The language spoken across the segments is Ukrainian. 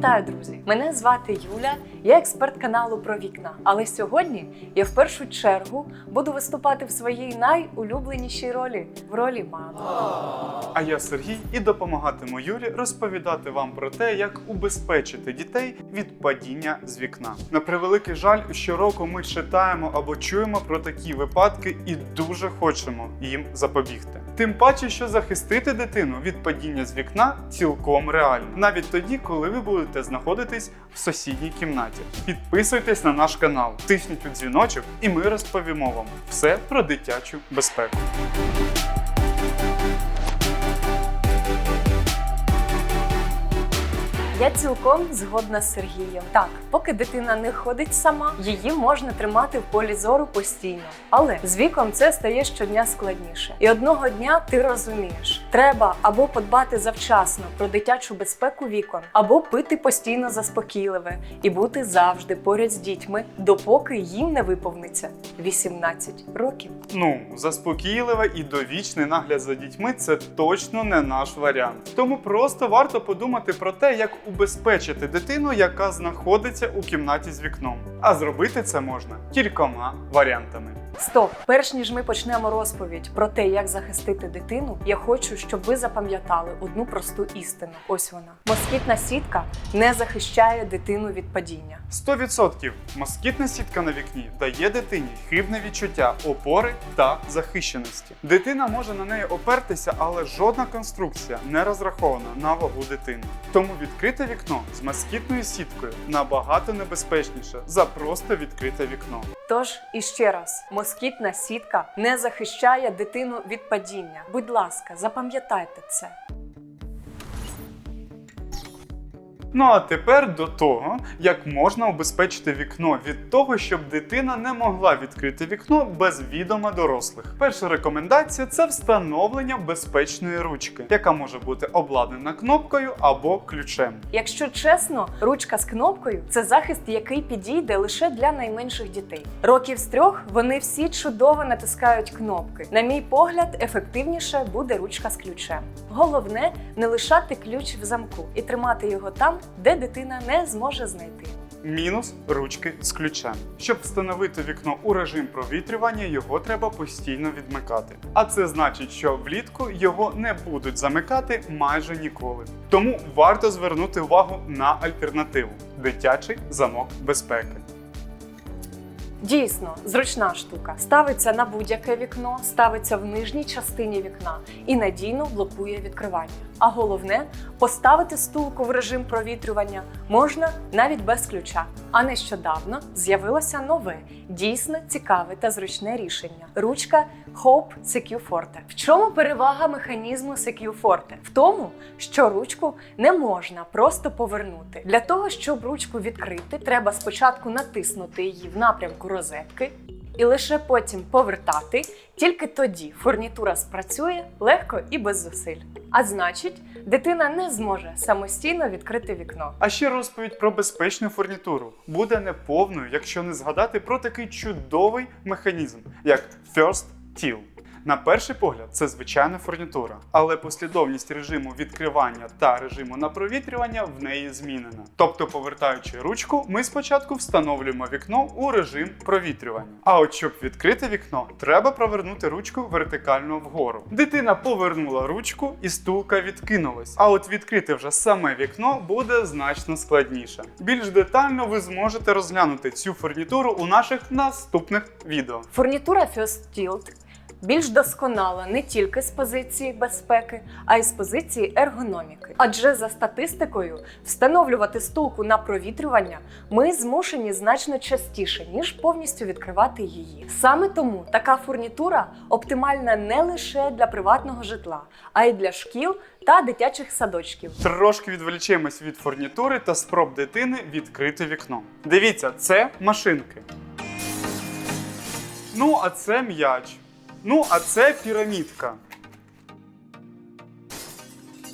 Вітаю, друзі! Мене звати Юля, я експерт каналу про вікна. Але сьогодні я в першу чергу буду виступати в своїй найулюбленішій ролі в ролі мами. А я Сергій і допомагатиму Юлі розповідати вам про те, як убезпечити дітей від падіння з вікна. На превеликий жаль, щороку ми читаємо або чуємо про такі випадки і дуже хочемо їм запобігти. Тим паче, що захистити дитину від падіння з вікна цілком реально, навіть тоді, коли ви будете знаходитись в сусідній кімнаті. Підписуйтесь на наш канал, тисніть у дзвіночок, і ми розповімо вам все про дитячу безпеку. Я цілком згодна з Сергієм. Так, поки дитина не ходить сама, її можна тримати в полі зору постійно. Але з віком це стає щодня складніше. І одного дня ти розумієш, треба або подбати завчасно про дитячу безпеку вікон, або пити постійно заспокійливе і бути завжди поряд з дітьми, допоки їм не виповниться 18 років. Ну, заспокійливе і довічний нагляд за дітьми це точно не наш варіант. Тому просто варто подумати про те, як убезпечити дитину, яка знаходиться у кімнаті з вікном. А зробити це можна кількома варіантами. Стоп! Перш ніж ми почнемо розповідь про те, як захистити дитину, я хочу, щоб ви запам'ятали одну просту істину. Ось вона: москітна сітка не захищає дитину від падіння. 100% москітна сітка на вікні дає дитині хибне відчуття опори та захищеності. Дитина може на неї опертися, але жодна конструкція не розрахована на вагу дитини. Тому відкрите вікно з москітною сіткою набагато небезпечніше за просто відкрите вікно. Тож іще раз, москітна сітка не захищає дитину від падіння. Будь ласка, запам'ятайте це. Ну а тепер до того, як можна убезпечити вікно від того, щоб дитина не могла відкрити вікно без відома дорослих. Перша рекомендація це встановлення безпечної ручки, яка може бути обладнана кнопкою або ключем. Якщо чесно, ручка з кнопкою це захист, який підійде лише для найменших дітей. Років з трьох вони всі чудово натискають кнопки. На мій погляд, ефективніше буде ручка з ключем. Головне не лишати ключ в замку і тримати його там, де дитина не зможе знайти. Мінус ручки з ключем. Щоб встановити вікно у режим провітрювання, його треба постійно відмикати. А це значить, що влітку його не будуть замикати майже ніколи. Тому варто звернути увагу на альтернативу дитячий замок безпеки. Дійсно, зручна штука. Ставиться на будь-яке вікно, ставиться в нижній частині вікна і надійно блокує відкривання. А головне, поставити стулку в режим провітрювання можна навіть без ключа. А нещодавно з'явилося нове, дійсно цікаве та зручне рішення: ручка Hope Secure Forte. В чому перевага механізму Secure Forte? В тому, що ручку не можна просто повернути. Для того, щоб ручку відкрити, треба спочатку натиснути її в напрямку розетки. І лише потім повертати, тільки тоді фурнітура спрацює легко і без зусиль. А значить, дитина не зможе самостійно відкрити вікно. А ще розповідь про безпечну фурнітуру буде неповною, якщо не згадати про такий чудовий механізм, як First Till. На перший погляд, це звичайна фурнітура, але послідовність режиму відкривання та режиму на провітрювання в неї змінена. Тобто, повертаючи ручку, ми спочатку встановлюємо вікно у режим провітрювання. А от щоб відкрити вікно, треба провернути ручку вертикально вгору. Дитина повернула ручку і стулка відкинулась. А от відкрити вже саме вікно буде значно складніше. Більш детально ви зможете розглянути цю фурнітуру у наших наступних відео. Фурнітура First Tilt більш досконала не тільки з позиції безпеки, а й з позиції ергономіки. Адже за статистикою встановлювати стулку на провітрювання ми змушені значно частіше, ніж повністю відкривати її. Саме тому така фурнітура оптимальна не лише для приватного житла, а й для шкіл та дитячих садочків. Трошки відволічемось від фурнітури та спроб дитини відкрити вікно. Дивіться, це машинки. Ну, а це м'яч. Ну, а це пірамідка.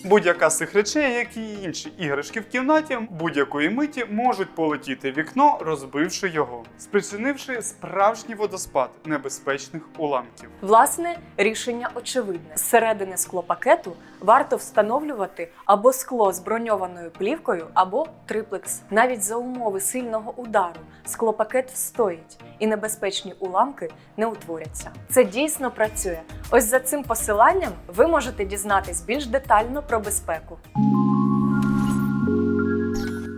Будь-яка з цих речей, як і інші іграшки в кімнаті, будь-якої миті можуть полетіти вікно, розбивши його, спричинивши справжній водоспад небезпечних уламків. Власне, рішення очевидне. Зсередини склопакету варто встановлювати або скло з броньованою плівкою, або триплекс. Навіть за умови сильного удару склопакет встоїть і небезпечні уламки не утворяться. Це дійсно працює. Ось за цим посиланням ви можете дізнатись більш детально про безпеку.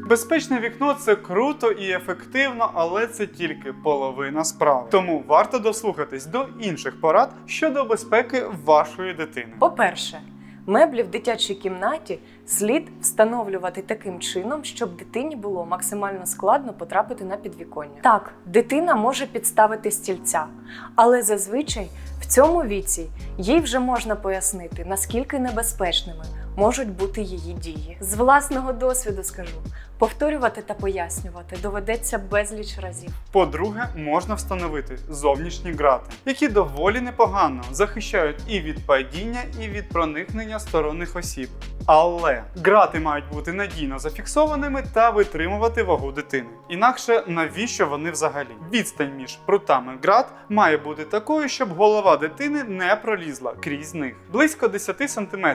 Безпечне вікно це круто і ефективно, але це тільки половина справи. Тому варто дослухатись до інших порад щодо безпеки вашої дитини. По-перше, меблі в дитячій кімнаті слід встановлювати таким чином, щоб дитині було максимально складно потрапити на підвіконня. Так, дитина може підставити стільця, але зазвичай в цьому віці їй вже можна пояснити, наскільки небезпечними можуть бути її дії. З власного досвіду скажу, повторювати та пояснювати доведеться безліч разів. По-друге, можна встановити зовнішні грати, які доволі непогано захищають і від падіння, і від проникнення сторонніх осіб. Але грати мають бути надійно зафіксованими та витримувати вагу дитини. Інакше навіщо вони взагалі? Відстань між прутами грат має бути такою, щоб голова дитини не пролізла крізь них. Близько 10 см.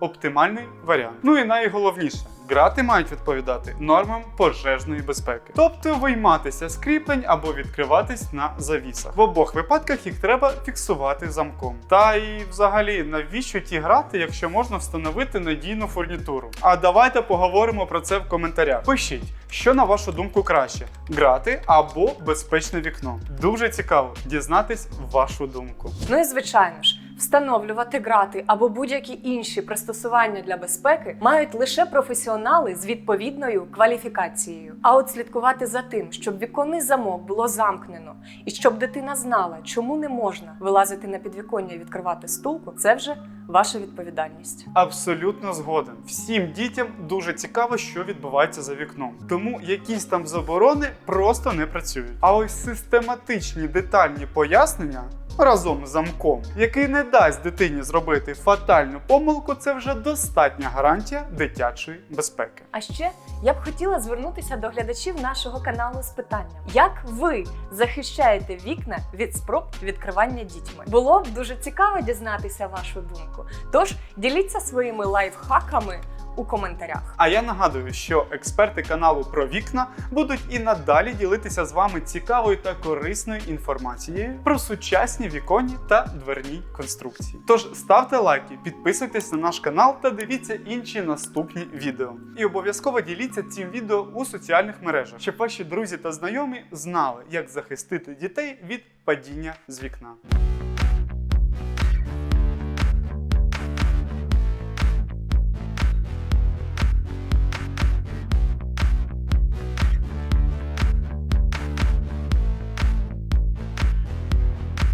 Оптимальний варіант. Ну і найголовніше. Грати мають відповідати нормам пожежної безпеки, тобто вийматися з кріплень або відкриватись на завісах. В обох випадках їх треба фіксувати замком. Та і взагалі, навіщо ті грати, якщо можна встановити надійну фурнітуру? А давайте поговоримо про це в коментарях. Пишіть, що на вашу думку краще: грати або безпечне вікно. Дуже цікаво дізнатись вашу думку. Ну і звичайно ж, встановлювати грати або будь-які інші пристосування для безпеки мають лише професіонали з відповідною кваліфікацією. А от слідкувати за тим, щоб віконний замок було замкнено, і щоб дитина знала, чому не можна вилазити на підвіконня і відкривати стулку, це вже ваша відповідальність. Абсолютно згоден. Всім дітям дуже цікаво, що відбувається за вікном. Тому якісь там заборони просто не працюють. А ось систематичні детальні пояснення. Разом з замком, який не дасть дитині зробити фатальну помилку, це вже достатня гарантія дитячої безпеки. А ще я б хотіла звернутися до глядачів нашого каналу з питанням: як ви захищаєте вікна від спроб відкривання дітьми? Було б дуже цікаво дізнатися вашу думку. Тож діліться своїми лайфхаками у коментарях. А я нагадую, що експерти каналу про вікна будуть і надалі ділитися з вами цікавою та корисною інформацією про сучасні віконні та дверні конструкції. Тож ставте лайки, підписуйтесь на наш канал та дивіться інші наступні відео. І обов'язково діліться цим відео у соціальних мережах, щоб ваші друзі та знайомі знали, як захистити дітей від падіння з вікна.